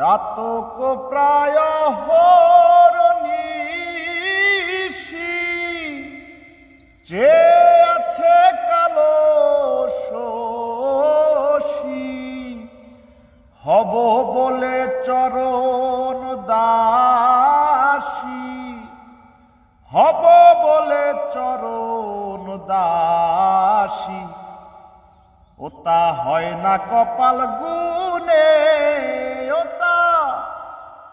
চাতক প্রায় হরনিশি যে আছে কালো শশী, হব বলে চরণ দাসী। হব বলে চরণ দাসী। ওতা হয় না কপাল গুনে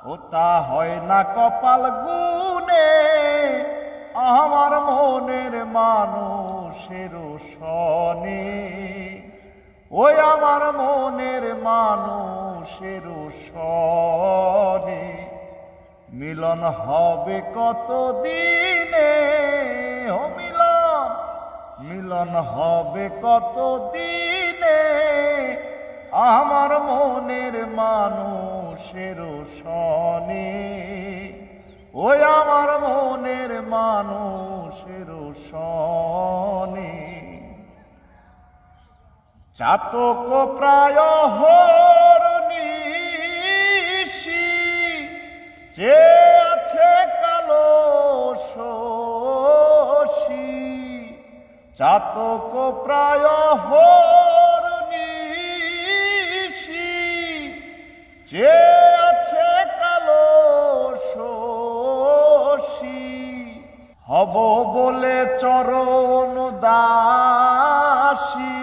ওতা হয় না কপাল গুনে আমার মনের মানুষের সনে ওই আমার মনের মানুষের সনে মিলন হবে কত দিনে ও মিলন মিলন হবে কত দিনে আমার মনের মানুষের সনে ওই আমার মনের মানুষের সনে চাতক প্রায় হরনিশি যে আছে কালো শশী। চাতক প্রায় হরনিশি যে হব বলে চরণ দাসী।